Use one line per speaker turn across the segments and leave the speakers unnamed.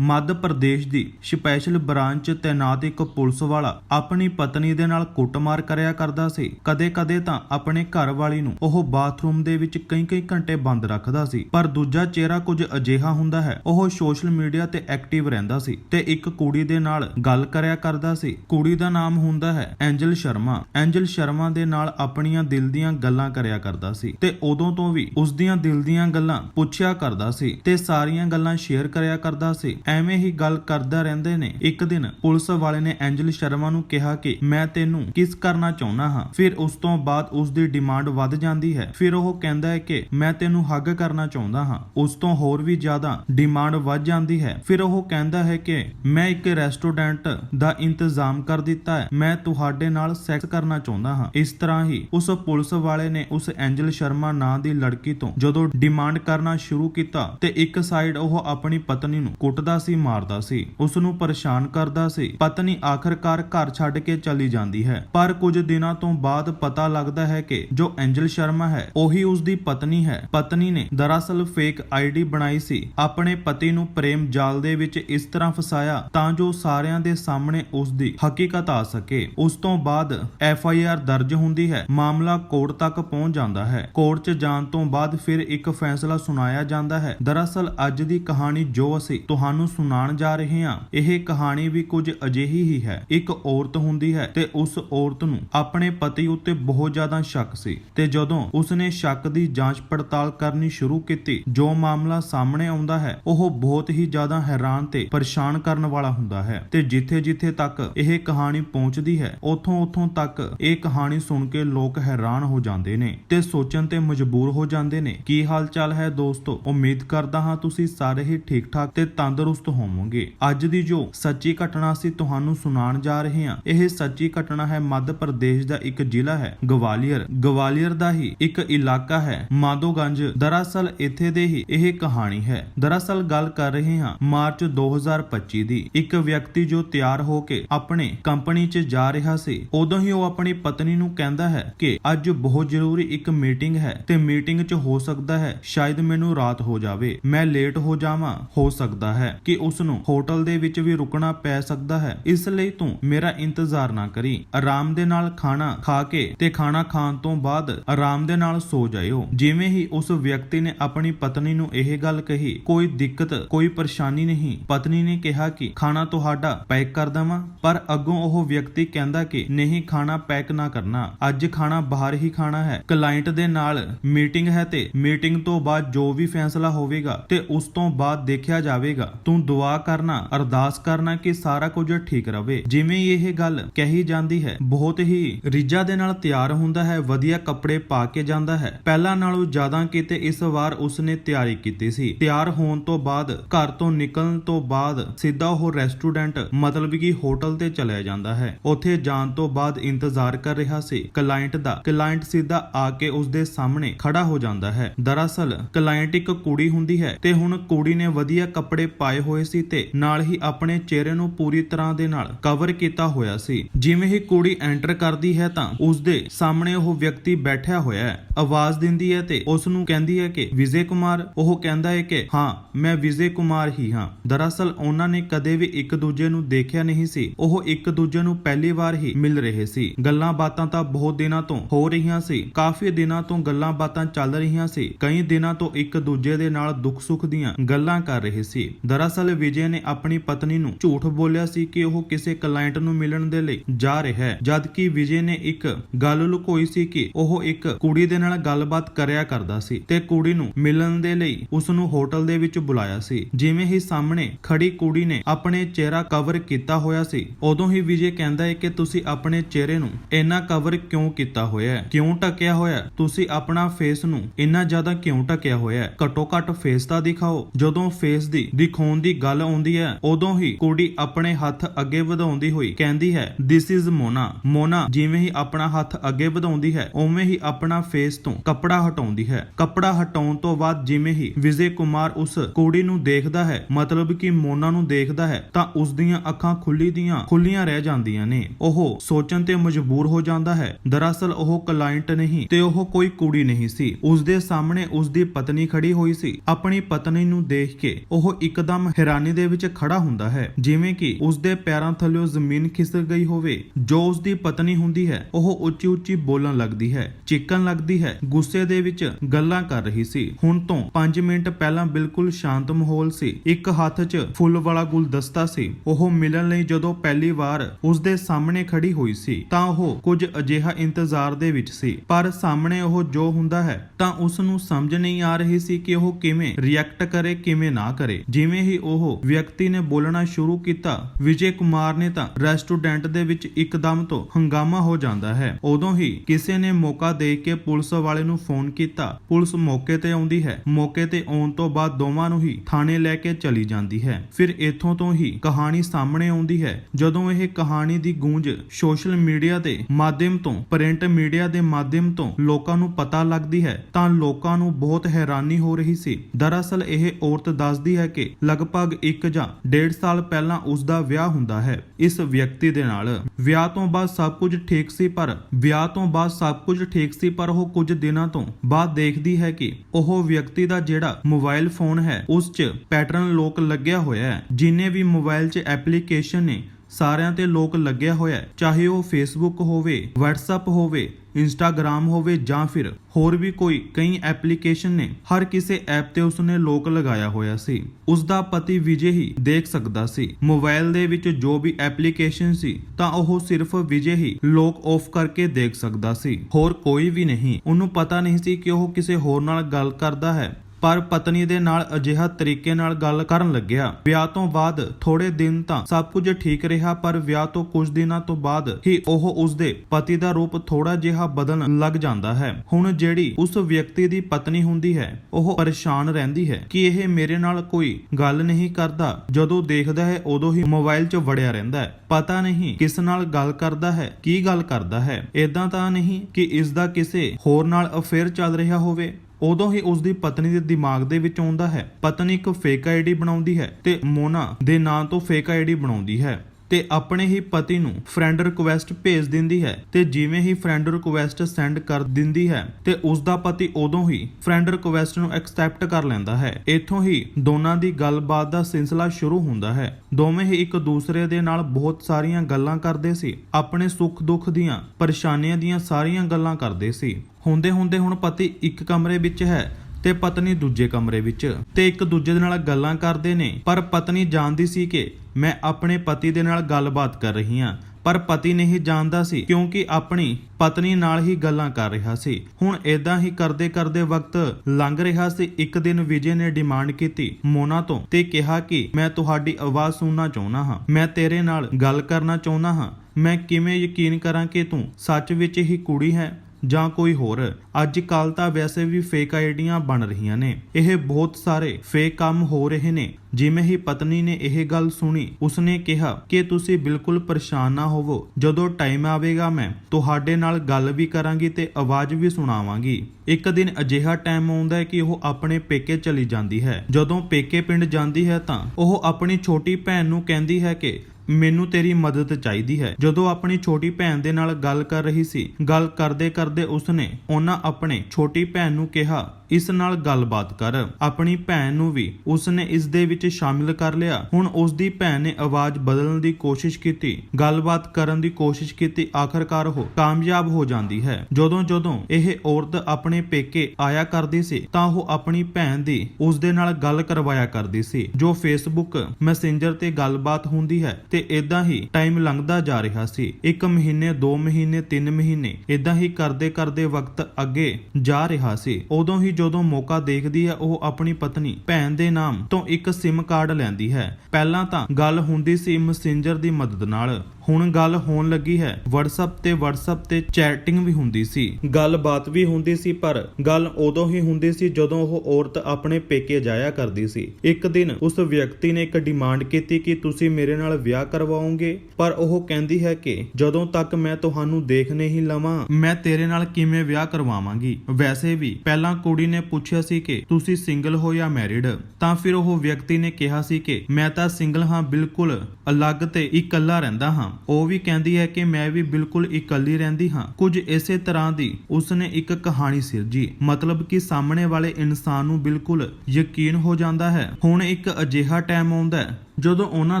ਮੱਧ ਪ੍ਰਦੇਸ਼ ਦੀ special branch ਤੈਨਾਤ ਇੱਕ ਪੁਲਿਸ ਵਾਲਾ ਆਪਣੀ ਪਤਨੀ ਦੇ ਨਾਲ ਕੁੱਟਮਾਰ ਕਰਿਆ ਕਰਦਾ ਸੀ। ਕਦੇ-ਕਦੇ ਤਾਂ ਆਪਣੇ ਘਰ ਵਾਲੀ ਨੂੰ ਉਹ ਬਾਥਰੂਮ ਦੇ ਵਿੱਚ ਕਈ-ਕਈ ਘੰਟੇ ਬੰਦ ਰੱਖਦਾ ਸੀ। ਪਰ ਦੂਜਾ ਚਿਹਰਾ ਕੁਝ ਅਜਿਹਾ ਹੁੰਦਾ ਹੈ। ਉਹ ਸੋਸ਼ਲ ਮੀਡੀਆ ਤੇ ਐਕਟਿਵ ਰਹਿੰਦਾ ਸੀ ਤੇ ਇੱਕ ਕੁੜੀ ਦੇ ਨਾਲ ਗੱਲ ਕਰਿਆ ਕਰਦਾ ਸੀ। ਕੁੜੀ ਦਾ ਨਾਮ ਹੁੰਦਾ ਹੈ ਐਂਜਲ ਸ਼ਰਮਾ। ਐਂਜਲ ਸ਼ਰਮਾ ਦੇ ਨਾਲ ਆਪਣੀਆਂ ਦਿਲ ਦੀਆਂ ਗੱਲਾਂ ਕਰਿਆ ਕਰਦਾ ਸੀ ਤੇ ਉਦੋਂ ਤੋਂ ਵੀ ਉਸ ਦੀਆਂ ਦਿਲ ਦੀਆਂ ਗੱਲਾਂ ਪੁੱਛਿਆ ਕਰਦਾ ਸੀ ਤੇ ਸਾਰੀਆਂ ਗੱਲਾਂ ਸ਼ੇਅਰ ਕਰਿਆ ਕਰਦਾ ਸੀ। ਐਵੇਂ ਹੀ ਗੱਲ ਕਰਦਾ ਰਹਿੰਦੇ ਨੇ। ਇੱਕ ਦਿਨ ਪੁਲਿਸ ਵਾਲੇ ਨੇ ਐਂਜਲ ਸ਼ਰਮਾ ਨੂੰ ਕਿਹਾ ਕਿ ਮੈਂ ਤੈਨੂੰ ਕਿਸ ਕਰਨਾ ਚਾਹੁੰਦਾ ਹਾਂ। ਫਿਰ ਉਸ ਤੋਂ ਬਾਅਦ ਉਸ ਦੀ ਡਿਮਾਂਡ ਵੱਧ ਜਾਂਦੀ ਹੈ। ਫਿਰ ਉਹ ਕਹਿੰਦਾ ਹੈ ਕਿ ਮੈਂ ਤੈਨੂੰ ਹੱਗ ਕਰਨਾ ਚਾਹੁੰਦਾ ਹਾਂ। ਉਸ ਤੋਂ ਹੋਰ ਵੀ ਜ਼ਿਆਦਾ ਡਿਮਾਂਡ ਵੱਧ ਜਾਂਦੀ ਹੈ। ਫਿਰ ਉਹ ਕਹਿੰਦਾ ਹੈ ਕਿ ਮੈਂ ਇੱਕ ਰੈਸਟੋਰੈਂਟ ਦਾ ਇੰਤਜ਼ਾਮ ਕਰ ਦਿੱਤਾ ਹੈ। ਮੈਂ ਤੁਹਾਡੇ ਨਾਲ ਸੈਕਸ ਕਰਨਾ ਚਾਹੁੰਦਾ ਹਾਂ। ਇਸ ਤਰ੍ਹਾਂ ਹੀ ਉਸ ਪੁਲਿਸ ਵਾਲੇ ਨੇ ਉਸ ਐਂਜਲ ਸ਼ਰਮਾ ਨਾਂ ਦੀ ਲੜਕੀ ਤੋਂ ਜਦੋਂ ਡਿਮਾਂਡ ਕਰਨਾ ਸ਼ੁਰੂ ਕੀਤਾ ਤੇ ਇੱਕ ਸਾਈਡ ਉਹ ਆਪਣੀ ਪਤਨੀ ਨੂੰ ਕੁੱਟਦਾ ਸੀ, ਮਾਰਦਾ ਸੀ। ਉਸ ਨੂੰ ਪਰੇਸ਼ਾਨ ਕਰਦਾ ਸੀ। ਪਤਨੀ ਆਖਰਕਾਰ ਘਰ ਛੱਡ ਕੇ ਚਲੀ ਜਾਂਦੀ ਹੈ। ਪਰ ਕੁਝ ਦਿਨਾਂ ਤੋਂ ਬਾਅਦ ਪਤਾ ਲੱਗਦਾ ਹੈ ਕਿ ਜੋ ਐਂਜਲ ਸ਼ਰਮਾ ਹੈ, ਉਹੀ ਉਸ ਦੀ ਪਤਨੀ ਹੈ। ਪਤਨੀ ਨੇ ਦਰਅਸਲ ਫੇਕ ਆਈਡੀ ਬਣਾਈ ਸੀ। ਆਪਣੇ ਪਤੀ ਨੂੰ ਪ੍ਰੇਮ ਜਾਲ ਦੇ ਵਿੱਚ ਇਸ ਤਰ੍ਹਾਂ ਫਸਾਇਆ ਤਾਂ ਜੋ ਸਾਰਿਆਂ ਦੇ ਸਾਹਮਣੇ ਉਸ ਦੀ ਹਕੀਕਤ ਆ ਸਕੇ। ਉਸ ਤੋਂ ਬਾਅਦ ਐਫ ਆਈ ਆਰ ਦਰਜ ਹੁੰਦੀ ਹੈ। ਮਾਮਲਾ ਕੋਰਟ ਤੱਕ ਪਹੁੰਚ ਜਾਂਦਾ ਹੈ। ਕੋਰਟ 'ਚ ਜਾਣ ਤੋਂ ਬਾਅਦ ਫਿਰ ਇੱਕ ਫੈਸਲਾ ਸੁਣਾਇਆ ਜਾਂਦਾ ਹੈ। ਦਰਅਸਲ ਅੱਜ ਦੀ ਕਹਾਣੀ ਜੋ ਅਸੀਂ ਤੁਹਾਨੂੰ ਸੁਣਾਉਣ ਜਾ ਰਹੇ ਹਾਂ। ਇਹ ਕਹਾਣੀ ਵੀ ਕੁਝ ਅਜਿਹੀ ਹੀ ਹੈ। ਇੱਕ ਔਰਤ ਹੁੰਦੀ ਹੈ ਤੇ ਉਸ ਔਰਤ ਨੂੰ ਆਪਣੇ ਪਤੀ ਉੱਤੇ ਬਹੁਤ ਜ਼ਿਆਦਾ ਸ਼ੱਕ ਸੀ ਤੇ ਜਦੋਂ ਉਸਨੇ ਸ਼ੱਕ ਦੀ ਜਾਂਚ ਪੜਤਾਲ ਕਰਨੀ ਸ਼ੁਰੂ ਕੀਤੀ, ਜੋ ਮਾਮਲਾ ਸਾਹਮਣੇ ਆਉਂਦਾ ਹੈ, ਉਹ ਬਹੁਤ ਹੀ ਜ਼ਿਆਦਾ ਹੈਰਾਨ ਤੇ ਪਰੇਸ਼ਾਨ ਕਰਨ ਵਾਲਾ ਹੁੰਦਾ ਹੈ ਤੇ ਜਿੱਥੇ-ਜਿੱਥੇ ਤੱਕ ਇਹ ਕਹਾਣੀ ਪਹੁੰਚਦੀ ਹੈ, ਉਥੋਂ-ਉਥੋਂ ਤੱਕ ਇਹ ਕਹਾਣੀ ਸੁਣ ਕੇ ਲੋਕ ਹੈਰਾਨ ਹੋ ਜਾਂਦੇ ਨੇ ਤੇ ਸੋਚਣ ਤੇ ਮਜਬੂਰ ਹੋ ਜਾਂਦੇ ਨੇ, ਕੀ ਹਾਲ ਚਾਲ ਹੈ ਦੋਸਤੋ? ਉਮੀਦ ਕਰਦਾ ਹਾਂ ਤੁਸੀਂ ਸਾਰੇ ਹੀ ਠੀਕ ਠਾਕ ਤੇ ਤੰਦਰੁਸਤ ਹੋਵੋਗੇ। ਅੱਜ ਦੀ ਜੋ ਸੱਚੀ ਘਟਨਾ ਅਸੀਂ ਤੁਹਾਨੂੰ ਸੁਣਾਉਣ ਜਾ ਰਹੇ ਹਾਂ, ਇਹ ਸੱਚੀ ਘਟਨਾ ਹੈ ਮੱਧ ਪ੍ਰਦੇਸ਼ ਦਾ ਇੱਕ ਜ਼ਿਲ੍ਹਾ ਹੈ, ਗਵਾਲੀਅਰ। ਗਵਾਲੀਅਰ ਦਾ ਹੀ ਇੱਕ ਇਲਾਕਾ ਹੈ ਮਾਦੋਗੰਜ ਦਰਅਸਲ ਇੱਥੇ ਦੇ ਹੀ ਇਹ ਕਹਾਣੀ ਹੈ। ਦਰਅਸਲ ਗੱਲ ਕਰ ਰਹੇ ਹਾਂ ਮਾਰਚ 2025 ਦੀ। ਇੱਕ ਵਿਅਕਤੀ ਜੋ ਤਿਆਰ ਹੋ ਕੇ ਆਪਣੇ ਕੰਪਨੀ 'ਚ ਜਾ ਰਿਹਾ ਸੀ, ਉਦੋਂ ਹੀ ਉਹ ਆਪਣੀ ਪਤਨੀ ਨੂੰ ਕਹਿੰਦਾ ਹੈ ਕਿ ਅੱਜ ਬਹੁਤ ਜ਼ਰੂਰੀ ਇੱਕ ਮੀਟਿੰਗ ਹੈ ਤੇ ਮੀਟਿੰਗ 'ਚ ਹੋ ਸਕਦਾ ਹੈ, ਸ਼ਾਇਦ ਮੈਨੂੰ ਰਾਤ ਹੋ ਜਾਵੇ, ਮੈਂ ਲੇਟ ਹੋ ਜਾਵਾਂ, ਹੋ ਸਕਦਾ ਹੈ। ਕਿ ਉਸ ਨੂੰ ਹੋਟਲ ਦੇ ਵਿੱਚ ਵੀ ਰੁਕਣਾ ਪੈ ਸਕਦਾ ਹੈ। ਇਸ ਲਈ ਤੂੰ ਮੇਰਾ ਇੰਤਜ਼ਾਰ ਨਾ ਕਰੀ। ਆਰਾਮ ਦੇ ਨਾਲ ਖਾਣਾ ਖਾ ਕੇ ਤੇ ਖਾਣਾ ਖਾਣ ਤੋਂ ਬਾਅਦ ਆਰਾਮ ਦੇ ਨਾਲ ਸੋ ਜਾਇਓ। ਜਿਵੇਂ ਹੀ ਉਸ ਵਿਅਕਤੀ ਨੇ ਆਪਣੀ ਪਤਨੀ ਨੂੰ ਇਹ ਗੱਲ ਕਹੀ, ਕੋਈ ਦਿੱਕਤ, ਕੋਈ ਪਰੇਸ਼ਾਨੀ ਨਹੀਂ। ਪਤਨੀ ਨੇ ਕਿਹਾ ਕਿ ਖਾਣਾ ਤੁਹਾਡਾ ਪੈਕ ਕਰ ਦਵਾਂ, ਪਰ ਅੱਗੋਂ ਉਹ ਵਿਅਕਤੀ ਕਹਿੰਦਾ ਕਿ ਨਹੀਂ, ਖਾਣਾ ਪੈਕ ਨਾ ਕਰਨਾ। ਅੱਜ ਖਾਣਾ ਬਾਹਰ ਹੀ ਖਾਣਾ ਹੈ। ਕਲਾਇੰਟ ਦੇ ਨਾਲ ਮੀਟਿੰਗ ਹੈ ਤੇ ਮੀਟਿੰਗ ਤੋਂ ਬਾਅਦ ਜੋ ਵੀ ਫੈਸਲਾ ਹੋਵੇਗਾ ਤੇ ਉਸ ਤੋਂ ਬਾਅਦ ਦੇਖਿਆ ਜਾਵੇਗਾ। ਤੂੰ ਦੁਆ ਕਰਨਾ, ਅਰਦਾਸ ਕਰਨਾ ਕਿ ਸਾਰਾ ਕੁਝ ਠੀਕ ਰਵੇ। ਜਿਵੇਂ ਇਹ ਗੱਲ ਕਹੀ ਜਾਂਦੀ ਹੈ, ਬਹੁਤ ਹੀ ਰਿਜਾ ਦੇ ਨਾਲ ਤਿਆਰ ਹੁੰਦਾ ਹੈ, ਵਧੀਆ ਕੱਪੜੇ ਪਾ ਕੇ ਜਾਂਦਾ ਹੈ। ਪਹਿਲਾਂ ਨਾਲੋਂ ਜ਼ਿਆਦਾ ਕਿਤੇ ਇਸ ਵਾਰ ਉਸਨੇ ਤਿਆਰੀ ਕੀਤੀ ਸੀ। ਤਿਆਰ ਹੋਣ ਤੋਂ ਬਾਅਦ, ਘਰ ਤੋਂ ਨਿਕਲਣ ਤੋਂ ਬਾਅਦ ਸਿੱਧਾ ਉਹ ਰੈਸਟੋਰੈਂਟ, ਮਤਲਬ ਕਿ ਹੋਟਲ ਤੇ ਚਲਿਆ ਜਾਂਦਾ ਹੈ। ਉੱਥੇ ਜਾਣ ਤੋਂ ਬਾਅਦ ਇੰਤਜ਼ਾਰ ਕਰ ਰਿਹਾ ਸੀ। ਕਲਾਇੰਟ ਦਾ, ਕਲਾਇੰਟ ਸਿੱਧਾ ਆ ਕੇ ਉਸਦੇ ਸਾਹਮਣੇ ਖੜਾ ਹੋ ਜਾਂਦਾ ਹੈ। ਦਰਅਸਲ, ਕਲਾਇੰਟ ਇੱਕ ਕੁੜੀ ਹੁੰਦੀ ਹੈ ਤੇ ਹੁਣ ਕੁੜੀ ਨੇ ਵਧੀਆ ਕੱਪੜੇ ਪਾਏ ਹੋਏ ਸੀ ਤੇ ਨਾਲ ਹੀ ਆਪਣੇ ਚਿਹਰੇ ਨੂੰ ਪੂਰੀ ਤਰ੍ਹਾਂ ਦੇ ਨਾਲ ਕਵਰ ਕੀਤਾ ਹੋਇਆ ਸੀ। ਜਿਵੇਂ ਹੀ ਕੁੜੀ ਐਂਟਰ ਕਰਦੀ ਹੈ ਤਾਂ ਉਸ ਦੇ ਸਾਹਮਣੇ ਉਹ ਵਿਅਕਤੀ ਬੈਠਿਆ ਹੋਇਆ ਹੈ। ਆਵਾਜ਼ ਦਿੰਦੀ ਹੈ ਤੇ ਉਸ ਨੂੰ ਕਹਿੰਦੀ ਹੈ ਕਿ, ਵਿਜੇ ਕੁਮਾਰ। ਉਹ ਕਹਿੰਦਾ ਹੈ ਕਿ, ਹਾਂ, ਮੈਂ ਵਿਜੇ ਕੁਮਾਰ ਹੀ ਹਾਂ। ਦਰਅਸਲ ਉਹਨਾਂ ਨੇ ਕਦੇ ਵੀ ਇੱਕ ਦੂਜੇ ਨੂੰ ਦੇਖਿਆ ਨਹੀਂ ਸੀ। ਉਹ ਇੱਕ ਦੂਜੇ ਨੂੰ ਪਹਿਲੀ ਵਾਰ ਹੀ ਮਿਲ ਰਹੇ ਸੀ। ਗੱਲਾਂ ਬਾਤਾਂ ਤਾਂ ਬਹੁਤ ਦਿਨਾਂ ਤੋਂ ਹੋ ਰਹੀਆਂ ਸੀ। ਕਾਫੀ ਦਿਨਾਂ ਤੋਂ ਗੱਲਾਂ ਬਾਤਾਂ ਚੱਲ ਰਹੀਆਂ ਸੀ। ਕਈ ਦਿਨਾਂ ਤੋਂ ਇੱਕ ਦੂਜੇ ਦੇ ਨਾਲ ਦੁੱਖ ਸੁੱਖ ਦੀਆਂ ਗੱਲਾਂ ਕਰ ਰਹੇ ਸੀ। ਦਰਅਸਲ ਵਿਜੇ ਨੇ ਆਪਣੀ ਪਤਨੀ ਨੂੰ ਝੂਠ ਬੋਲਿਆ ਸੀ ਕਿ ਉਹ ਕਿਸੇ ਕਲਾਇੰਟ ਨੂੰ ਮਿਲਣ ਦੇ ਲਈ ਜਾ ਰਿਹਾ ਹੈ। ਜਦ ਵਿਜੇ ਨੇ ਇੱਕ ਗੱਲ ਲੁਕੋਈ ਸੀ ਕਿ ਉਹ ਇੱਕ ਕੁੜੀ ਦੇ ਨਾਲ ਗੱਲਬਾਤ ਕਰਿਆ ਕਰਦਾ ਸੀ ਤੇ ਕੁੜੀ ਨੂੰ ਮਿਲਣ ਦੇ ਲਈ ਉਸ ਨੂੰ ਹੋਟਲ ਦੇ ਵਿੱਚ ਬੁਲਾਇਆ ਸੀ। ਜਿਵੇਂ ਹੀ ਸਾਹਮਣੇ ਖੜੀ ਕੁੜੀ ਨੇ ਆਪਣੇ ਚਿਹਰਾ ਕਵਰ ਕੀਤਾ ਹੋਇਆ ਸੀ, ਉਦੋਂ ਹੀ ਵਿਜੇ ਕਹਿੰਦਾ ਹੈ ਕਿ ਤੁਸੀਂ ਆਪਣੇ ਚਿਹਰੇ ਨੂੰ ਇੰਨਾ ਕਵਰ ਕਿਉਂ ਕੀਤਾ ਹੋਇਆ ਹੈ? ਕਿਉਂ ਢੱਕਿਆ ਹੋਇਆ ਤੁਸੀਂ ਆਪਣਾ ਫੇਸ ਨੂੰ ਇੰਨਾ ਜ਼ਿਆਦਾ ਕਿਉਂ ਢੱਕਿਆ ਹੋਇਆ ਹੈ? ਘੱਟੋ ਘੱਟ ਫੇਸ ਤਾਂ ਦਿਖਾਓ। ਜਦੋਂ ਫੇਸ ਦੀ ਦਿਖਾਉਣ ਦੀ ਗੱਲ ਆਉਂਦੀ ਹੈ, ਉਦੋਂ ਹੀ ਕੁੜੀ ਆਪਣੇ ਹੱਥ ਅੱਗੇ ਵਧਾਉਂਦੀ ਹੋਈ ਕਹਿੰਦੀ ਹੈ ਥਿਸ ਇਜ਼ ਮੋਨਾ। ਮੋਨਾ ਜਿਵੇਂ ਹੀ ਆਪਣਾ ਹੱਥ ਅੱਗੇ ਵਧਾਉਂਦੀ ਹੈ, ਉਵੇਂ ਹੀ ਆਪਣਾ ਫੇਸ ਤੋਂ ਕੱਪੜਾ ਹਟਾਉਂਦੀ ਹੈ। ਕੱਪੜਾ ਹਟਾਉਣ ਤੋਂ ਬਾਅਦ ਜਿਵੇਂ ਹੀ ਵਿਜੇ ਕੁਮਾਰ ਉਸ ਕੁੜੀ ਨੂੰ ਦੇਖਦਾ ਹੈ, ਮਤਲਬ ਕਿ ਮੋਨਾ ਨੂੰ ਦੇਖਦਾ ਹੈ, ਤਾਂ ਉਸ ਦੀਆਂ ਅੱਖਾਂ ਖੁੱਲੀ ਦੀਆਂ ਖੁੱਲੀਆਂ ਰਹਿ ਜਾਂਦੀਆਂ ਨੇ। ਉਹ ਸੋਚਣ ਤੇ ਮਜਬੂਰ ਹੋ ਜਾਂਦਾ ਹੈ, ਦਰਅਸਲ ਉਹ ਕਲਾਇੰਟ ਨਹੀਂ ਤੇ ਉਹ ਕੋਈ ਕੁੜੀ ਨਹੀਂ ਸੀ। ਉਸ ਦੇ ਸਾਹਮਣੇ ਉਸ ਦੀ ਪਤਨੀ ਖੜੀ ਹੋਈ ਸੀ। ਆਪਣੀ ਪਤਨੀ ਨੂੰ ਦੇਖ ਕੇ ਉਹ ਇੱਕਦਮ ਇੱਕਦਮ ਹੈਰਾਨੀ ਦੇ ਵਿੱਚ ਖੜਾ ਹੁੰਦਾ ਹੈ। ਜਿਵੇਂ ਕਿ ਉਸ ਦੇ ਪੈਰਾਂ ਥੱਲੇੋਂ ਜ਼ਮੀਨ ਖਿਸਕ ਗਈ ਹੋਵੇ, ਜੋ ਉਸ ਦੀ ਪਤਨੀ ਹੁੰਦੀ ਹੈ, ਉਹ ਉੱਚੀ ਉੱਚੀ ਬੋਲਣ ਲੱਗਦੀ ਹੈ, ਚੀਕਣ ਲੱਗਦੀ ਹੈ, ਗੁੱਸੇ ਦੇ ਵਿੱਚ ਗੱਲਾਂ ਕਰ ਰਹੀ ਸੀ। ਹੁਣ ਤੋਂ 5 ਮਿੰਟ ਪਹਿਲਾਂ ਬਿਲਕੁਲ ਸ਼ਾਂਤ ਮਾਹੌਲ ਸੀ। ਇੱਕ ਹੱਥ 'ਚ ਫੁੱਲ ਵਾਲਾ ਗੁਲਦਸਤਾ ਸੀ। ਉਹ ਮਿਲਣ ਲਈ ਜਦੋਂ ਪਹਿਲੀ ਵਾਰ ਉਸ ਦੇ ਸਾਹਮਣੇ ਖੜੀ ਹੋਈ ਸੀ, ਤਾਂ ਉਹ ਕੁਝ ਅਜਿਹਾ ਇੰਤਜ਼ਾਰ ਦੇ ਵਿੱਚ ਸੀ। ਪਰ ਸਾਹਮਣੇ ਉਹ ਜੋ ਹੁੰਦਾ ਹੈ, ਤਾਂ ਉਸ ਨੂੰ ਸਮਝ ਨਹੀਂ ਆ ਰਹੀ ਸੀ ਕਿ ਉਹ ਕਿਵੇਂ ਰਿਐਕਟ ਕਰੇ, ਕਿਵੇਂ ਨਾ ਕਰੇ। ਜਿਵੇਂ ਹੀ ਉਹ ਵਿਅਕਤੀ ਨੇ ਬੋਲਣਾ ਸ਼ੁਰੂ ਕੀਤਾ। ਵਿਜੇ ਕੁਮਾਰ ਨੇ ਤਾਂ ਰੈਸਟੋਰੈਂਟ ਦੇ ਵਿੱਚ ਇੱਕਦਮ ਤੋਂ ਹੰਗਾਮਾ ਹੋ ਜਾਂਦਾ ਹੈ। ਉਦੋਂ ਹੀ ਕਿਸੇ ਨੇ ਮੌਕਾ ਦੇਖ ਕੇ ਪੁਲਿਸ ਵਾਲੇ ਨੂੰ ਫੋਨ ਕੀਤਾ। ਪੁਲਿਸ ਮੌਕੇ ਤੇ ਆਉਂਦੀ ਹੈ। ਮੌਕੇ ਤੇ ਆਉਣ ਤੋਂ ਬਾਅਦ ਦੋਵਾਂ ਨੂੰ ਹੀ ਥਾਣੇ ਲੈ ਕੇ ਚਲੀ ਜਾਂਦੀ ਹੈ। ਫਿਰ ਇੱਥੋਂ ਤੋਂ ਹੀ ਕਹਾਣੀ ਸਾਹਮਣੇ ਆਉਂਦੀ ਹੈ। ਜਦੋਂ ਇਹ ਕਹਾਣੀ ਦੀ ਗੂੰਜ ਸੋਸ਼ਲ ਮੀਡੀਆ ਦੇ ਮਾਧਿਅਮ ਤੋਂ, ਪ੍ਰਿੰਟ ਮੀਡੀਆ ਦੇ ਮਾਧਿਅਮ ਤੋਂ ਲੋਕਾਂ ਨੂੰ ਪਤਾ ਲੱਗਦੀ ਹੈ, ਤਾਂ ਲੋਕਾਂ ਨੂੰ ਬਹੁਤ ਹੈਰਾਨੀ ਹੋ ਰਹੀ ਸੀ। ਦਰਅਸਲ ਇਹ ਔਰਤ ਦੱਸਦੀ ਹੈ ਕਿ ਲਗਭਗ 1 ਜਾਂ 1.5 ਸਾਲ ਪਹਿਲਾਂ ਉਸ ਦਾ ਵਿਆਹ ਹੁੰਦਾ ਹੈ। ਇਸ ਵਿਅਕਤੀ ਦੇ ਨਾਲ ਵਿਆਹ ਤੋਂ ਬਾਅਦ ਸਭ ਕੁਝ ਠੀਕ ਸੀ, ਪਰ ਵਿਆਹ ਤੋਂ ਬਾਅਦ ਸਭ ਕੁਝ ਠੀਕ ਸੀ, ਪਰ ਉਹ ਕੁਝ ਦਿਨਾਂ ਤੋਂ ਬਾਅਦ ਦੇਖਦੀ ਹੈ ਕਿ ਉਹ ਵਿਅਕਤੀ ਦਾ ਜਿਹੜਾ ਮੋਬਾਈਲ ਫੋਨ ਹੈ, ਉਸ 'ਚ ਪੈਟਰਨ ਲੋਕ ਲੱਗਿਆ ਹੋਇਆ ਹੈ, ਜਿਨੇ ਵੀ ਮੋਬਾਈਲ 'ਚ ਐਪਲੀਕੇਸ਼ਨ ਨੇ ਸਾਰਿਆਂ ਤੇ ਲੋਕ ਲੱਗਿਆ ਹੋਇਆ ਹੈ। ਚਾਹੇ ਉਹ ਫੇਸਬੁੱਕ ਹੋਵੇ, WhatsApp ਹੋਵੇ ਇੰਸਟਾਗ੍ਰam ਹੋਵੇ ਜਾਂ ਫਿਰ ਹੋਰ ਵੀ ਕੋਈ, ਕਈ ਐਪਲੀਕੇਸ਼ਨ ਨੇ। ਹਰ ਕਿਸੇ ਐਪ ਤੇ ਉਸਨੇ ਲੋਕ ਲਗਾਇਆ ਹੋਇਆ ਸੀ। ਉਸ ਦਾ ਪਤੀ ਵਿਜੇ ਹੀ ਦੇਖ ਸਕਦਾ ਸੀ। ਮੋਬਾਈਲ ਦੇ ਵਿੱਚ ਜੋ ਵੀ ਐਪਲੀਕੇਸ਼ਨ ਸੀ, ਤਾਂ ਉਹ ਸਿਰਫ ਵਿਜੇ ਹੀ ਲੋਕ ਆਫ ਕਰਕੇ ਦੇਖ ਸਕਦਾ ਸੀ। ਹੋਰ ਕੋਈ ਵੀ ਨਹੀਂ। ਉਹਨੂੰ ਪਤਾ ਨਹੀਂ ਸੀ ਕਿ ਉਹ ਕਿਸੇ ਹੋਰ ਨਾਲ ਗੱਲ ਕਰਦਾ ਹੈ। ਪਰ ਪਤਨੀ ਦੇ ਨਾਲ ਅਜਿਹਾ ਤਰੀਕੇ ਨਾਲ ਗੱਲ ਕਰਨ ਲੱਗਿਆ। ਵਿਆਹ ਤੋਂ ਬਾਅਦ ਥੋੜੇ ਦਿਨ ਤਾਂ ਸਭ ਕੁਝ ਠੀਕ ਰਿਹਾ, ਪਰ ਵਿਆਹ ਤੋਂ ਕੁਝ ਦਿਨਾਂ ਤੋਂ ਬਾਅਦ ਹੀ ਉਹ ਉਸਦੇ ਪਤੀ ਦਾ ਰੂਪ ਥੋੜਾ ਜਿਹਾ ਬਦਲਣ ਲੱਗ ਜਾਂਦਾ ਹੈ। ਹੁਣ ਜਿਹੜੀ ਉਸ ਵਿਅਕਤੀ ਦੀ ਪਤਨੀ ਹੁੰਦੀ ਹੈ, ਉਹ ਪਰੇਸ਼ਾਨ ਰਹਿੰਦੀ ਹੈ ਕਿ ਇਹ ਮੇਰੇ ਨਾਲ ਕੋਈ ਗੱਲ ਨਹੀਂ ਕਰਦਾ। ਜਦੋਂ ਦੇਖਦਾ ਹੈ, ਉਦੋਂ ਹੀ ਮੋਬਾਈਲ 'ਚ ਵੜਿਆ ਰਹਿੰਦਾ ਹੈ। ਪਤਾ ਨਹੀਂ ਕਿਸ ਨਾਲ ਗੱਲ ਕਰਦਾ ਹੈ, ਕੀ ਗੱਲ ਕਰਦਾ ਹੈ। ਇਦਾਂ ਤਾਂ ਨਹੀਂ ਕਿ ਇਸ ਦਾ ਕਿਸੇ ਹੋਰ ਨਾਲ ਅਫੇਅਰ ਚੱਲ ਰਿਹਾ ਹੋਵੇ। ਉਦੋਂ ਹੀ ਉਸ ਦੀ ਪਤਨੀ ਦੇ ਦਿਮਾਗ ਦੇ ਵਿੱਚ ਆਉਂਦਾ ਹੈ। ਪਤਨੀ ਇੱਕ ਫੇਕ ਆਈਡੀ ਬਣਾਉਂਦੀ ਹੈ ਤੇ ਮੋਨਾ ਦੇ ਨਾਂ ਤੋਂ ਫੇਕ ਆਈਡੀ ਬਣਾਉਂਦੀ ਹੈ ਤੇ ਆਪਣੇ ਹੀ ਪਤੀ ਨੂੰ ਫਰੈਂਡ ਰਿਕੁਐਸਟ ਭੇਜ ਦਿੰਦੀ ਹੈ ਤੇ ਜਿਵੇਂ ਹੀ ਫਰੈਂਡ ਰਿਕੁਐਸਟ ਸੈਂਡ ਕਰ ਦਿੰਦੀ ਹੈ ਤੇ ਉਸ ਦਾ ਪਤੀ ਉਦੋਂ ਹੀ ਫਰੈਂਡ ਰਿਕੁਐਸਟ ਨੂੰ ਐਕਸੈਪਟ ਕਰ ਲੈਂਦਾ ਹੈ। ਇੱਥੋਂ ਹੀ ਦੋਨਾਂ ਦੀ ਗੱਲਬਾਤ ਦਾ ਸਿਲਸਿਲਾ ਸ਼ੁਰੂ ਹੁੰਦਾ ਹੈ। ਦੋਵੇਂ ਹੀ ਇੱਕ ਦੂਸਰੇ ਦੇ ਨਾਲ ਬਹੁਤ ਸਾਰੀਆਂ ਗੱਲਾਂ ਕਰਦੇ ਸੀ। ਆਪਣੇ ਸੁੱਖ ਦੁੱਖ ਦੀਆਂ, ਪਰੇਸ਼ਾਨੀਆਂ ਦੀਆਂ ਸਾਰੀਆਂ ਗੱਲਾਂ ਕਰਦੇ ਸੀ। ਹੁੰਦੇ ਹੁੰਦੇ ਹੁਣ ਪਤੀ ਇੱਕ ਕਮਰੇ ਵਿੱਚ ਹੈ ਤੇ ਪਤਨੀ ਦੂਜੇ ਕਮਰੇ ਵਿੱਚ ਤੇ ਇੱਕ ਦੂਜੇ ਦੇ ਨਾਲ ਗੱਲਾਂ ਕਰਦੇ ਨੇ। ਪਰ ਪਤਨੀ ਜਾਣਦੀ ਸੀ ਕਿ ਮੈਂ ਆਪਣੇ ਪਤੀ ਦੇ ਨਾਲ ਗੱਲਬਾਤ ਕਰ ਰਹੀ ਹਾਂ। ਪਰ ਪਤੀ ਨਹੀਂ ਜਾਣਦਾ ਸੀ ਕਿਉਂਕਿ ਆਪਣੀ ਪਤਨੀ ਨਾਲ ਹੀ ਗੱਲਾਂ ਕਰ ਰਿਹਾ ਸੀ। ਹੁਣ ਇਦਾਂ ਹੀ ਕਰਦੇ ਕਰਦੇ ਵਕਤ ਲੰਘ ਰਿਹਾ ਸੀ। ਇੱਕ ਦਿਨ ਵਿਜੇ ਨੇ ਡਿਮਾਂਡ ਕੀਤੀ ਮੋਨਾ ਤੋਂ ਤੇ ਕਿਹਾ ਕਿ ਮੈਂ ਤੁਹਾਡੀ ਆਵਾਜ਼ ਸੁਣਨਾ ਚਾਹੁੰਦਾ ਹਾਂ। ਮੈਂ ਤੇਰੇ ਨਾਲ ਗੱਲ ਕਰਨਾ ਚਾਹੁੰਦਾ ਹਾਂ। ਮੈਂ ਕਿਵੇਂ ਯਕੀਨ ਕਰਾਂ ਕਿ ਤੂੰ ਸੱਚ ਵਿੱਚ ਹੀ ਕੁੜੀ ਹੈ? ਜਾਂ ਕੋਈ ਹੋਰ। ਅੱਜ ਕੱਲ ਤਾਂ ਵੈਸੇ ਵੀ ਫੇਕ ਆਈਡੀਆਂ ਬਣ ਰਹੀਆਂ ਨੇ। ਇਹ ਬਹੁਤ ਸਾਰੇ ਫੇਕ ਕੰਮ ਹੋ ਰਹੇ ਨੇ। ਜਿਵੇਂ ਹੀ ਪਤਨੀ ਨੇ ਇਹ ਗੱਲ ਸੁਣੀ, ਉਸਨੇ ਕਿਹਾ ਕਿ ਤੁਸੀਂ ਬਿਲਕੁਲ ਪਰੇਸ਼ਾਨ ਨਾ ਹੋਵੋ। ਜਦੋਂ ਟਾਈਮ ਆਵੇਗਾ ਮੈਂ ਤੁਹਾਡੇ ਨਾਲ ਗੱਲ ਵੀ ਕਰਾਂਗੀ ਤੇ ਆਵਾਜ਼ ਵੀ ਸੁਣਾਵਾਂਗੀ। ਇੱਕ ਦਿਨ ਅਜਿਹਾ ਟਾਈਮ ਆਉਂਦਾ ਹੈ ਕਿ ਉਹ ਆਪਣੇ ਪੇਕੇ ਚਲੀ ਜਾਂਦੀ ਹੈ। ਜਦੋਂ ਪੇਕੇ ਪਿੰਡ ਜਾਂਦੀ ਹੈ ਤਾਂ ਉਹ ਆਪਣੀ ਛੋਟੀ ਭੈਣ ਨੂੰ ਕਹਿੰਦੀ ਹੈ ਕਿ ਮੈਨੂੰ ਤੇਰੀ ਮਦਦ ਚਾਹੀਦੀ ਹੈ। ਜਦੋਂ ਆਪਣੀ ਛੋਟੀ ਭੈਣ ਦੇ ਨਾਲ ਗੱਲ ਕਰ ਰਹੀ ਸੀ, ਗੱਲ ਕਰਦੇ ਕਰਦੇ ਉਸਨੇ ਉਹਨਾਂ ਆਪਣੇ ਛੋਟੀ ਭੈਣ ਨੂੰ ਕਿਹਾ ਇਸ ਨਾਲ ਗੱਲਬਾਤ ਕਰ। ਆਪਣੀ ਭੈਣ ਨੂੰ ਵੀ ਉਸਨੇ ਇਸ ਦੇ ਵਿੱਚ ਸ਼ਾਮਿਲ ਕਰ ਲਿਆ। ਹੁਣ ਉਸ ਦੀ ਭੈਣ ਨੇ ਆਵਾਜ਼ ਬਦਲਣ ਦੀ ਕੋਸ਼ਿਸ਼ ਕੀਤੀ। ਗੱਲਬਾਤ ਕਰਨ ਦੀ ਕੋਸ਼ਿਸ਼ ਕੀਤੀ। ਆਖਰਕਾਰ ਉਹ ਕਾਮਯਾਬ ਹੋ ਜਾਂਦੀ ਹੈ। ਜਦੋਂ ਜਦੋਂ ਇਹ ਔਰਤ ਆਪਣੇ ਪੇਕੇ ਆਇਆ ਕਰਦੀ ਸੀ, ਤਾਂ ਉਹ ਆਪਣੀ ਭੈਣ ਦੀ ਉਸ ਦੇ ਨਾਲ ਗੱਲ ਕਰਵਾਇਆ ਕਰਦੀ ਸੀ, ਜੋ ਫੇਸਬੁੱਕ ਮੈਸੇਂਜਰ ਤੇ ਗੱਲਬਾਤ ਹੁੰਦੀ ਹੈ ਤੇ ਇਦਾਂ ਹੀ ਟਾਈਮ ਲੰਘਦਾ ਜਾ ਰਿਹਾ ਸੀ। 1 ਮਹੀਨੇ 2 ਮਹੀਨੇ 3 ਮਹੀਨੇ ਇਦਾਂ ਹੀ ਕਰਦੇ ਕਰਦੇ ਵਕਤ ਅੱਗੇ ਜਾ ਰਿਹਾ ਸੀ। ਉਦੋਂ ਹੀ ਜਦੋਂ ਮੌਕਾ ਦੇਖਦੀ ਹੈ, ਉਹ ਆਪਣੀ ਪਤਨੀ, ਭੈਣ ਦੇ ਨਾਮ ਤੋਂ ਇੱਕ SIM ਕਾਰਡ ਲੈਂਦੀ ਹੈ। ਪਹਿਲਾਂ ਤਾਂ ਗੱਲ ਹੁੰਦੀ ਸੀ ਮੈਸੇਂਜਰ ਦੀ ਮਦਦ ਨਾਲ। ਹੁਣ ਗੱਲ ਹੋਣ ਲੱਗੀ ਹੈ। WhatsApp ਤੇ WhatsApp ਤੇ ਚੈਟਿੰਗ ਵੀ ਹੁੰਦੀ ਸੀ। ਗੱਲਬਾਤ ਵੀ ਹੁੰਦੀ ਸੀ, ਪਰ ਗੱਲ ਉਦੋਂ ਹੀ ਹੁੰਦੀ ਸੀ ਜਦੋਂ ਉਹ ਔਰਤ ਆਪਣੇ ਪੇਕੇ ਜਾਇਆ ਕਰਦੀ ਸੀ। ਇੱਕ ਦਿਨ ਉਸ ਵਿਅਕਤੀ ਨੇ ਇੱਕ ਡਿਮਾਂਡ ਕੀਤੀ ਕਿ ਤੁਸੀਂ ਮੇਰੇ ਨਾਲ ਵਿਆਹ ਕਰਵਾਓਗੇ, ਪਰ ਉਹ ਕਹਿੰਦੀ ਹੈ ਕਿ ਜਦੋਂ ਤੱਕ ਮੈਂ ਤੁਹਾਨੂੰ ਦੇਖ ਨਹੀਂ ਲਵਾਂ, ਮੈਂ ਤੇਰੇ ਨਾਲ ਕਿਵੇਂ ਵਿਆਹ ਕਰਵਾਵਾਂਗੀ। ਵੈਸੇ ਵੀ ਪਹਿਲਾਂ ਕੁੜੀ ਨੇ ਪੁੱਛਿਆ ਸੀ ਕਿ ਤੁਸੀਂ ਸਿੰਗਲ ਹੋ ਜਾਂ ਮੈਰਿਡ ਤਾਂ ਫਿਰ ਉਹ ਵਿਅਕਤੀ ਨੇ ਕਿਹਾ ਸੀ ਕਿ ਮੈਂ ਤਾਂ ਸਿੰਗਲ ਹਾਂ, ਬਿਲਕੁਲ ਅਲੱਗ ਤੇ ਇਕੱਲਾ ਰਹਿੰਦਾ ਹਾਂ। ਉਹ ਵੀ ਕਹਿੰਦੀ ਹੈ ਕਿ ਮੈਂ ਵੀ ਬਿਲਕੁਲ ਇਕੱਲੀ ਰਹਿੰਦੀ ਹਾਂ। ਕੁਝ ਇਸੇ ਤਰ੍ਹਾਂ ਦੀ ਉਸਨੇ ਇੱਕ ਕਹਾਣੀ ਸਿਰਜੀ। ਮਤਲਬ ਕਿ ਸਾਹਮਣੇ ਵਾਲੇ ਇਨਸਾਨ ਨੂੰ ਬਿਲਕੁਲ ਯਕੀਨ ਹੋ ਜਾਂਦਾ ਹੈ। ਹੁਣ ਇੱਕ ਅਜਿਹਾ ਟਾਈਮ ਆਉਂਦਾ ਹੈ। ਜਦੋਂ ਉਹਨਾਂ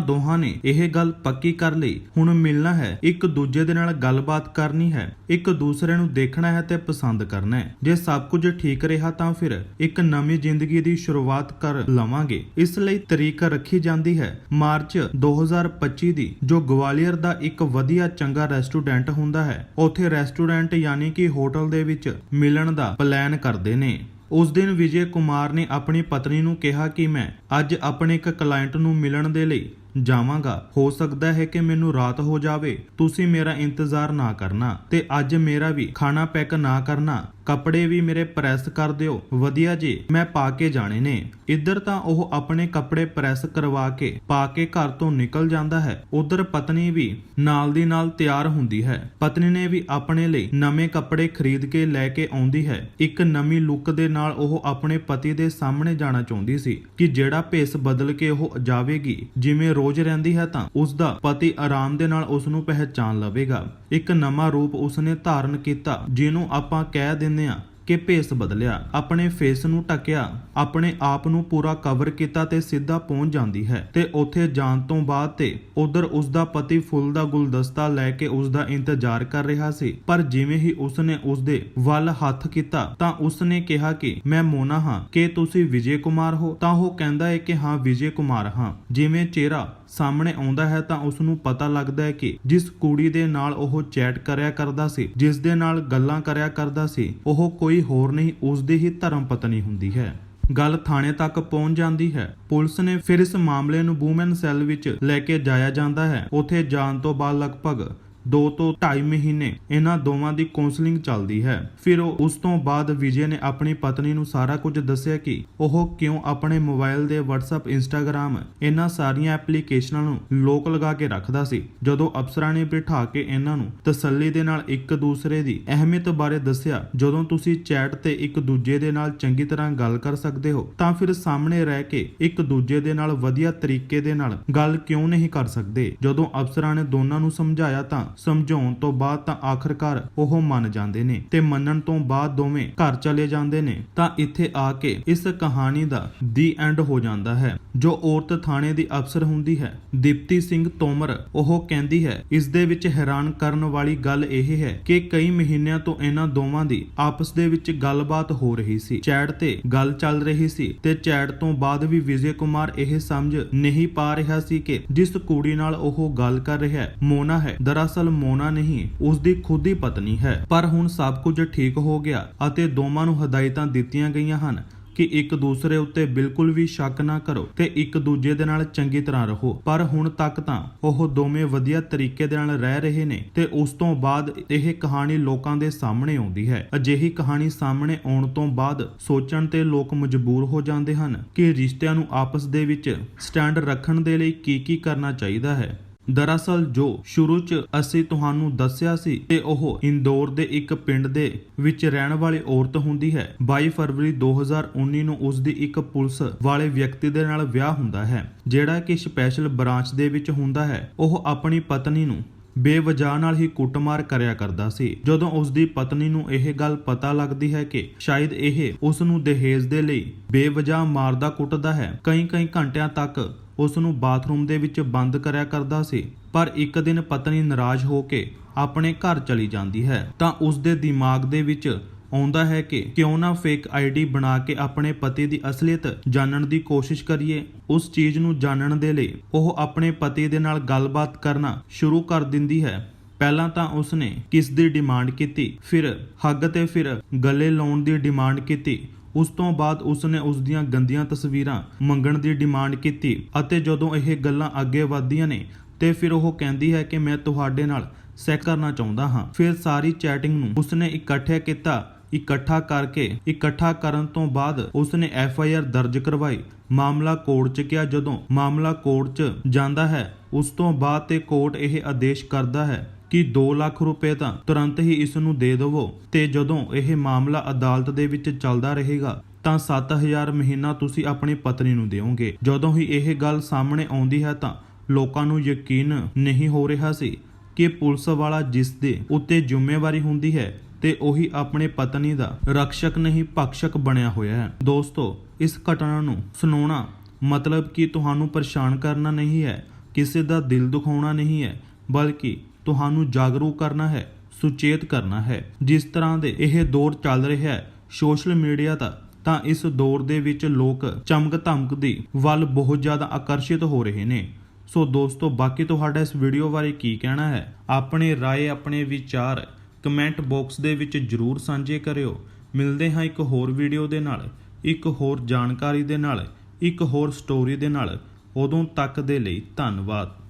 ਦੋਹਾਂ ਨੇ ਇਹ ਗੱਲ ਪੱਕੀ ਕਰ ਲਈ, ਹੁਣ ਮਿਲਣਾ ਹੈ, ਇੱਕ ਦੂਜੇ ਦੇ ਨਾਲ ਗੱਲਬਾਤ ਕਰਨੀ ਹੈ, ਇੱਕ ਦੂਸਰੇ ਨੂੰ ਦੇਖਣਾ ਹੈ ਤੇ ਪਸੰਦ ਕਰਨਾ ਹੈ। ਜੇ ਸਭ ਕੁਝ ਠੀਕ ਰਿਹਾ ਤਾਂ ਫਿਰ ਇੱਕ ਨਵੀਂ ਜ਼ਿੰਦਗੀ ਦੀ ਸ਼ੁਰੂਆਤ ਕਰ ਲਵਾਂਗੇ। ਇਸ ਲਈ ਤਰੀਕ ਰੱਖੀ ਜਾਂਦੀ ਹੈ, ਮਾਰਚ 2025 ਦੀ, ਜੋ ਗਵਾਲੀਅਰ ਦਾ ਇੱਕ ਵਧੀਆ ਚੰਗਾ ਰੈਸਟੋਰੈਂਟ ਹੁੰਦਾ ਹੈ। ਉੱਥੇ ਰੈਸਟੋਰੈਂਟ ਯਾਨੀ ਕਿ ਹੋਟਲ ਦੇ ਵਿੱਚ ਮਿਲਣ ਦਾ ਪਲਾਨ ਕਰਦੇ ਨੇ। ਉਸ ਦਿਨ ਵਿਜੇ ਕੁਮਾਰ ਨੇ ਆਪਣੀ ਪਤਨੀ ਨੂੰ ਕਿਹਾ ਕਿ ਮੈਂ ਅੱਜ ਆਪਣੇ ਇੱਕ ਕਲਾਇੰਟ ਨੂੰ ਮਿਲਣ ਦੇ ਲਈ ਜਾਵਾਂਗਾ। ਹੋ ਸਕਦਾ ਹੈ ਕਿ ਮੈਨੂੰ ਰਾਤ ਹੋ ਜਾਵੇ। ਤੁਸੀਂ ਮੇਰਾ ਇੰਤਜ਼ਾਰ ਨਾ ਕਰਨਾ ਤੇ ਅੱਜ ਮੇਰਾ ਵੀ ਖਾਣਾ ਪੈਕ ਨਾ ਕਰਨਾ। ਕੱਪੜੇ ਵੀ ਮੇਰੇ ਪ੍ਰੈਸ ਕਰ ਦਿਓ। ਵਧੀਆ ਜੀ, ਮੈਂ ਪਾ ਕੇ ਜਾਣੇ ਨੇ। ਇੱਧਰ ਤਾਂ ਉਹ ਆਪਣੇ ਕੱਪੜੇ ਪ੍ਰੈਸ ਕਰਵਾ ਕੇ, ਪਾ ਕੇ ਘਰ ਤੋਂ ਨਿਕਲ ਜਾਂਦਾ ਹੈ। ਉਧਰ ਪਤਨੀ ਵੀ ਨਾਲ ਦੀ ਨਾਲ ਤਿਆਰ ਹੁੰਦੀ ਹੈ। ਪਤਨੀ ਨੇ ਵੀ ਆਪਣੇ ਲਈ ਨਵੇਂ ਕੱਪੜੇ ਖਰੀਦ ਕੇ ਲੈ ਕੇ ਆਉਂਦੀ ਹੈ। ਇੱਕ ਨਵੀਂ ਲੁੱਕ ਦੇ ਨਾਲ ਉਹ ਆਪਣੇ ਪਤੀ ਦੇ ਸਾਹਮਣੇ ਜਾਣਾ ਚਾਹੁੰਦੀ ਸੀ ਕਿ ਜਿਹੜਾ ਭੇਸ ਬਦਲ ਕੇ ਉਹ ਜਾਵੇਗੀ, ਜਿਵੇਂ ਰੋਜ਼ ਰਹਿੰਦੀ ਹੈ ਤਾਂ ਉਸ ਦਾ ਪਤੀ ਆਰਾਮ ਦੇ ਨਾਲ ਉਸ ਨੂੰ ਪਹਿਚਾਨ ਲਵੇਗਾ। ਇੱਕ ਨਵਾਂ ਰੂਪ ਉਸਨੇ ਧਾਰਨ ਕੀਤਾ, ਜਿਹਨੂੰ ਆਪਾਂ ਕਹਿ ਦਿੰਦੇ ਆ ਕਿ ਭੇਸ ਬਦਲਿਆ। ਆਪਣੇ ਫੇਸ ਨੂੰ ਟਕਿਆ ਆਪਣੇ ਆਪ ਨੂੰ ਪੂਰਾ ਕਵਰ ਕੀਤਾ ਤੇ ਸਿੱਧਾ ਪਹੁੰਚ ਜਾਂਦੀ ਹੈ। ਤੇ ਉੱਥੇ ਜਾਣ ਤੋਂ ਬਾਅਦ ਤੇ ਉਧਰ ਉਸ ਦਾ ਪਤੀ ਫੁੱਲ ਦਾ ਗੁਲਦਸਤਾ ਲੈ ਕੇ ਉਸ ਦਾ ਇੰਤਜ਼ਾਰ ਕਰ ਰਿਹਾ ਸੀ। ਪਰ ਜਿਵੇਂ ਹੀ ਉਸਨੇ ਉਸ ਦੇ ਵੱਲ ਹੱਥ ਕੀਤਾ, ਤਾਂ ਉਸਨੇ ਕਿਹਾ ਕਿ, ਮੈਂ ਮੋਨਾ ਹਾਂ। ਕਿ ਤੁਸੀਂ ਵਿਜੇ ਕੁਮਾਰ ਹੋ? ਤਾਂ ਉਹ ਕਹਿੰਦਾ ਹੈ ਕਿ, ਹਾਂ, ਵਿਜੇ ਕੁਮਾਰ ਹਾਂ। ਜਿਵੇਂ ਚਿਹਰਾ ਸਾਹਮਣੇ ਆਉਂਦਾ ਹੈ ਤਾਂ ਉਸ ਨੂੰ ਪਤਾ ਲੱਗਦਾ ਹੈ ਕਿ ਜਿਸ ਕੁੜੀ ਦੇ ਨਾਲ ਉਹ ਚੈਟ ਕਰਿਆ ਕਰਦਾ ਸੀ, ਜਿਸ ਦੇ ਨਾਲ ਗੱਲਾਂ ਕਰਿਆ ਕਰਦਾ ਸੀ, ਉਹ ਕੋਈ ਹੋਰ ਨਹੀਂ ਉਸ ਦੀ ਹੀ ਧਰਮ ਪਤਨੀ ਹੁੰਦੀ ਹੈ। ਗੱਲ ਥਾਣੇ ਤੱਕ ਪਹੁੰਚ ਜਾਂਦੀ ਹੈ। ਪੁਲਿਸ ਨੇ ਫਿਰ ਇਸ ਮਾਮਲੇ ਨੂੰ ਵੂਮਨ ਸੈੱਲ ਵਿੱਚ ਲੈ ਕੇ ਜਾਇਆ ਜਾਂਦਾ ਹੈ। ਉੱਥੇ ਜਾਣ ਤੋਂ ਬਾਅਦ ਲਗਭਗ 2 ਤੋਂ 2.5 ਮਹੀਨੇ ਇਹਨਾਂ ਦੋਵਾਂ ਦੀ ਕਾਉਂਸਲਿੰਗ ਚੱਲਦੀ ਹੈ। ਫਿਰ ਉਹ ਉਸ ਤੋਂ ਬਾਅਦ ਵਿਜੇ ਨੇ ਆਪਣੀ ਪਤਨੀ ਨੂੰ ਸਾਰਾ ਕੁਝ ਦੱਸਿਆ ਕਿ ਉਹ ਕਿਉਂ ਆਪਣੇ ਮੋਬਾਈਲ ਦੇ WhatsApp, Instagram ਇਹਨਾਂ ਸਾਰੀਆਂ ਐਪਲੀਕੇਸ਼ਨਾਂ ਨੂੰ ਲੋਕ ਲਗਾ ਕੇ ਰੱਖਦਾ ਸੀ। ਜਦੋਂ ਅਫਸਰਾਂ ਨੇ ਬਿਠਾ ਕੇ ਇਹਨਾਂ ਨੂੰ ਤਸੱਲੀ ਦੇ ਨਾਲ ਇੱਕ ਦੂਸਰੇ ਦੀ ਅਹਿਮੀਅਤ ਬਾਰੇ ਦੱਸਿਆ, ਜਦੋਂ ਤੁਸੀਂ ਚੈਟ ਤੇ ਇੱਕ ਦੂਜੇ ਦੇ ਨਾਲ ਚੰਗੀ ਤਰ੍ਹਾਂ ਗੱਲ ਕਰ ਸਕਦੇ ਹੋ, ਤਾਂ ਫਿਰ ਸਾਹਮਣੇ ਰਹਿ ਕੇ ਇੱਕ ਦੂਜੇ ਦੇ ਨਾਲ ਵਧੀਆ ਤਰੀਕੇ ਦੇ ਨਾਲ ਗੱਲ ਕਿਉਂ ਨਹੀਂ ਕਰ ਸਕਦੇ? ਜਦੋਂ ਅਫਸਰਾਂ ਨੇ ਦੋਨਾਂ ਨੂੰ ਸਮਝਾਇਆ ਤਾਂ ਸਮਝਾਉਣ ਤੋਂ ਬਾਅਦ ਤਾਂ ਆਖਰਕਾਰ ਉਹ ਮੰਨ ਜਾਂਦੇ ਨੇ ਤੇ ਮੰਨਣ ਤੋਂ ਬਾਅਦ ਦੋਵੇਂ ਘਰ ਚਲੇ ਜਾਂਦੇ ਨੇ, ਤਾਂ ਇੱਥੇ ਆ ਕੇ ਇਸ ਕਹਾਣੀ ਦਾ ਦੀ ਐਂਡ ਹੋ ਜਾਂਦਾ ਹੈ, ਜੋ ਔਰਤ ਥਾਣੇ ਦੀ ਅਫਸਰ ਹੁੰਦੀ ਹੈ। ਦੀਪਤੀ ਸਿੰਘ ਤੋਮਰ ਉਹ ਕਹਿੰਦੀ ਹੈ, ਇਸ ਦੇ ਵਿੱਚ ਹੈਰਾਨ ਕਰਨ ਵਾਲੀ ਗੱਲ ਇਹ ਹੈ ਕਿ ਕਈ ਮਹੀਨਿਆਂ ਤੋਂ ਇਹਨਾਂ ਦੋਵਾਂ ਦੀ ਆਪਸ ਦੇ ਵਿੱਚ ਗੱਲਬਾਤ ਹੋ ਰਹੀ ਸੀ। ਚੈਟ ਤੇ ਗੱਲ ਚੱਲ ਰਹੀ ਸੀ ਤੇ ਚੈਟ ਤੋਂ ਬਾਅਦ ਵੀ ਵਿਜੇ ਕੁਮਾਰ ਇਹ ਸਮਝ ਨਹੀਂ ਪਾ ਰਿਹਾ ਸੀ ਕਿ ਜਿਸ ਕੁੜੀ ਨਾਲ ਉਹ ਗੱਲ ਕਰ ਰਿਹਾ ਹੈ, ਮੋਨਾ ਹੈ। ਦਰਅਸਲ ਮੋਨਾ ਨਹੀਂ ਉਸ ਦੀ ਖੁਦ ਹੀ ਪਤਨੀ ਹੈ। ਪਰ ਹੁਣ ਸਭ ਕੁਝ ਠੀਕ ਹੋ ਗਿਆ ਅਤੇ ਦੋਵਾਂ ਨੂੰ ਹਦਾਇਤਾਂ ਦਿੱਤੀਆਂ ਗਈਆਂ ਹਨ ਕਿ ਇੱਕ ਦੂਸਰੇ ਉੱਤੇ ਬਿਲਕੁਲ ਵੀ ਸ਼ੱਕ ਨਾ ਕਰੋ ਤੇ ਇੱਕ ਦੂਜੇ ਦੇ ਨਾਲ ਚੰਗੀ ਤਰ੍ਹਾਂ ਰਹੋ। ਪਰ ਹੁਣ ਤੱਕ ਤਾਂ ਉਹ ਦੋਵੇਂ ਵਧੀਆ ਤਰੀਕੇ ਦੇ ਨਾਲ ਰਹਿ ਰਹੇ ਨੇ ਤੇ ਉਸ ਤੋਂ ਬਾਅਦ ਇਹ ਕਹਾਣੀ ਲੋਕਾਂ ਦੇ ਸਾਹਮਣੇ ਆਉਂਦੀ ਹੈ। ਅਜਿਹੀ ਕਹਾਣੀ ਸਾਹਮਣੇ ਆਉਣ ਤੋਂ ਬਾਅਦ ਸੋਚਣ ਤੇ ਲੋਕ ਮਜਬੂਰ ਹੋ ਜਾਂਦੇ ਹਨ ਕਿ ਰਿਸ਼ਤਿਆਂ ਨੂੰ ਆਪਸ ਦੇ ਵਿੱਚ ਸਟੈਂਡ ਰੱਖਣ ਦੇ ਲਈ ਕੀ ਕੀ ਕਰਨਾ ਚਾਹੀਦਾ ਹੈ। ਦਰਅਸਲ ਜੋ ਸ਼ੁਰੂ 'ਚ ਅਸੀਂ ਤੁਹਾਨੂੰ ਦੱਸਿਆ ਸੀ ਕਿ ਉਹ ਇੰਦੌਰ ਦੇ ਇੱਕ ਪਿੰਡ ਦੇ ਵਿੱਚ ਰਹਿਣ ਵਾਲੀ ਔਰਤ ਹੁੰਦੀ ਹੈ। 22 ਫਰਵਰੀ 2019 ਨੂੰ ਉਸ ਦੀ ਇੱਕ ਪੁਲਿਸ ਵਾਲੇ ਵਿਅਕਤੀ ਦੇ ਨਾਲ ਵਿਆਹ ਹੁੰਦਾ ਹੈ, ਜਿਹੜਾ ਕਿ ਸਪੈਸ਼ਲ ਬ੍ਰਾਂਚ ਦੇ ਵਿੱਚ ਹੁੰਦਾ ਹੈ। ਉਹ ਆਪਣੀ ਪਤਨੀ ਨੂੰ ਬੇਵਜ੍ਹਾ ਨਾਲ ਹੀ ਕੁੱਟਮਾਰ ਕਰਿਆ ਕਰਦਾ ਸੀ। ਜਦੋਂ ਉਸ ਦੀ ਪਤਨੀ ਨੂੰ ਇਹ ਗੱਲ ਪਤਾ ਲੱਗਦੀ ਹੈ ਕਿ ਸ਼ਾਇਦ ਇਹ ਉਸ ਨੂੰ ਦਹੇਜ ਦੇ ਲਈ ਬੇਵਜ੍ਹਾ ਮਾਰਦਾ ਕੁੱਟਦਾ ਹੈ ਕਈ ਕਈ ਘੰਟਿਆਂ ਤੱਕ ਉਸ ਨੂੰ ਬਾਥਰੂਮ ਦੇ ਵਿੱਚ ਬੰਦ ਕਰਿਆ ਕਰਦਾ ਸੀ, ਪਰ ਇੱਕ ਦਿਨ ਪਤਨੀ ਨਾਰਾਜ਼ ਹੋ ਕੇ ਆਪਣੇ ਘਰ ਚਲੀ ਜਾਂਦੀ ਹੈ। ਤਾਂ ਉਸ ਦੇ ਦਿਮਾਗ ਦੇ ਵਿੱਚ ਆਉਂਦਾ ਹੈ ਕਿ ਕਿਉਂ ਨਾ ਫੇਕ ਆਈਡੀ ਬਣਾ ਕੇ ਆਪਣੇ ਪਤੀ ਦੀ ਅਸਲੀਅਤ ਜਾਣਨ ਦੀ ਕੋਸ਼ਿਸ਼ ਕਰੀਏ। ਉਸ ਚੀਜ਼ ਨੂੰ ਜਾਣਨ ਦੇ ਲਈ ਉਹ ਆਪਣੇ ਪਤੀ ਦੇ ਨਾਲ ਗੱਲਬਾਤ ਕਰਨਾ ਸ਼ੁਰੂ ਕਰ ਦਿੰਦੀ ਹੈ। ਪਹਿਲਾਂ ਤਾਂ ਉਸਨੇ ਕਿਸ ਦੀ ਡਿਮਾਂਡ ਕੀਤੀ, ਫਿਰ ਹੱਗ ਤੇ ਫਿਰ ਗਲੇ ਲਾਉਣ ਦੀ ਡਿਮਾਂਡ ਕੀਤੀ ਉਸ ਤੋਂ ਬਾਅਦ ਉਸਨੇ ਉਸ ਦੀਆਂ ਗੰਦੀਆਂ ਤਸਵੀਰਾਂ ਮੰਗਣ ਦੀ ਡਿਮਾਂਡ ਕੀਤੀ ਅਤੇ ਜਦੋਂ ਇਹ ਗੱਲਾਂ ਅੱਗੇ ਵਧਦੀਆਂ ਨੇ ਤੇ ਫਿਰ ਉਹ ਕਹਿੰਦੀ ਹੈ ਕਿ ਮੈਂ ਤੁਹਾਡੇ ਨਾਲ ਸੈਕਸ ਕਰਨਾ ਚਾਹੁੰਦਾ ਹਾਂ। ਫਿਰ ਸਾਰੀ ਚੈਟਿੰਗ ਨੂੰ ਉਸਨੇ ਇਕੱਠੇ ਕੀਤਾ ਇਕੱਠਾ ਕਰਕੇ, ਇਕੱਠਾ ਕਰਨ ਤੋਂ ਬਾਅਦ ਉਸਨੇ ਐਫ ਆਈ ਆਰ ਦਰਜ ਕਰਵਾਈ। ਮਾਮਲਾ ਕੋਰਟ 'ਚ ਗਿਆ। ਜਦੋਂ ਮਾਮਲਾ ਕੋਰਟ 'ਚ ਜਾਂਦਾ ਹੈ, ਉਸ ਤੋਂ ਬਾਅਦ ਤੇ ਕੋਰਟ ਇਹ ਆਦੇਸ਼ ਕਰਦਾ ਹੈ ਕਿ 2 ਲੱਖ ਰੁਪਏ ਤਾਂ ਤੁਰੰਤ ਹੀ ਇਸ ਨੂੰ ਦੇ ਦੇਵੋ ਤੇ ਜਦੋਂ ਇਹ ਮਾਮਲਾ ਅਦਾਲਤ ਦੇ ਵਿੱਚ ਚੱਲਦਾ ਰਹੇਗਾ, ਤਾਂ 7000 ਮਹੀਨਾ ਤੁਸੀਂ ਆਪਣੀ ਪਤਨੀ ਨੂੰ ਦਿਓਗੇ। ਜਦੋਂ ਹੀ ਇਹ ਗੱਲ ਸਾਹਮਣੇ ਆਉਂਦੀ ਹੈ ਤਾਂ ਲੋਕਾਂ ਨੂੰ ਯਕੀਨ ਨਹੀਂ ਹੋ ਰਿਹਾ ਸੀ ਕਿ ਪੁਲਿਸ ਵਾਲਾ ਜਿਸ ਦੇ ਉੱਤੇ ਜ਼ਿੰਮੇਵਾਰੀ ਹੁੰਦੀ ਹੈ ਤੇ ਉਹੀ ਆਪਣੇ ਪਤਨੀ ਦਾ ਰਕਸ਼ਕ ਨਹੀਂ ਭਕਸ਼ਕ ਬਣਿਆ ਹੋਇਆ ਹੈ। ਦੋਸਤੋ, ਇਸ ਘਟਨਾ ਨੂੰ ਸੁਣਾਉਣਾ ਮਤਲਬ ਕਿ ਤੁਹਾਨੂੰ ਪਰੇਸ਼ਾਨ ਕਰਨਾ ਨਹੀਂ ਹੈ, ਕਿਸੇ ਦਾ ਦਿਲ ਦੁਖਾਉਣਾ ਨਹੀਂ ਹੈ, ਬਲਕਿ ਤੁਹਾਨੂੰ ਜਾਗਰੂਕ ਕਰਨਾ ਹੈ, ਸੁਚੇਤ ਕਰਨਾ ਹੈ। ਜਿਸ ਤਰ੍ਹਾਂ ਦੇ ਇਹ ਦੌਰ ਚੱਲ ਰਿਹਾ ਹੈ ਸੋਸ਼ਲ ਮੀਡੀਆ ਦਾ, ਤਾਂ ਇਸ ਦੌਰ ਦੇ ਵਿੱਚ ਲੋਕ ਚਮਕ ਧਮਕ ਦੀ ਵੱਲ ਬਹੁਤ ਜ਼ਿਆਦਾ ਆਕਰਸ਼ਿਤ ਹੋ ਰਹੇ ਨੇ। ਸੋ ਦੋਸਤੋ, ਬਾਕੀ ਤੁਹਾਡਾ ਇਸ ਵੀਡੀਓ ਬਾਰੇ ਕੀ ਕਹਿਣਾ ਹੈ? ਆਪਣੇ ਰਾਏ, ਆਪਣੇ ਵਿਚਾਰ ਕਮੈਂਟ ਬਾਕਸ ਦੇ ਵਿੱਚ ਜਰੂਰ ਸਾਂਝੇ ਕਰਿਓ। ਮਿਲਦੇ ਹਾਂ ਇੱਕ ਹੋਰ ਵੀਡੀਓ ਦੇ ਨਾਲ, ਇੱਕ ਹੋਰ ਜਾਣਕਾਰੀ ਦੇ ਨਾਲ, ਇੱਕ ਹੋਰ ਸਟੋਰੀ ਦੇ ਨਾਲ। ਉਦੋਂ ਤੱਕ ਦੇ ਲਈ ਧੰਨਵਾਦ।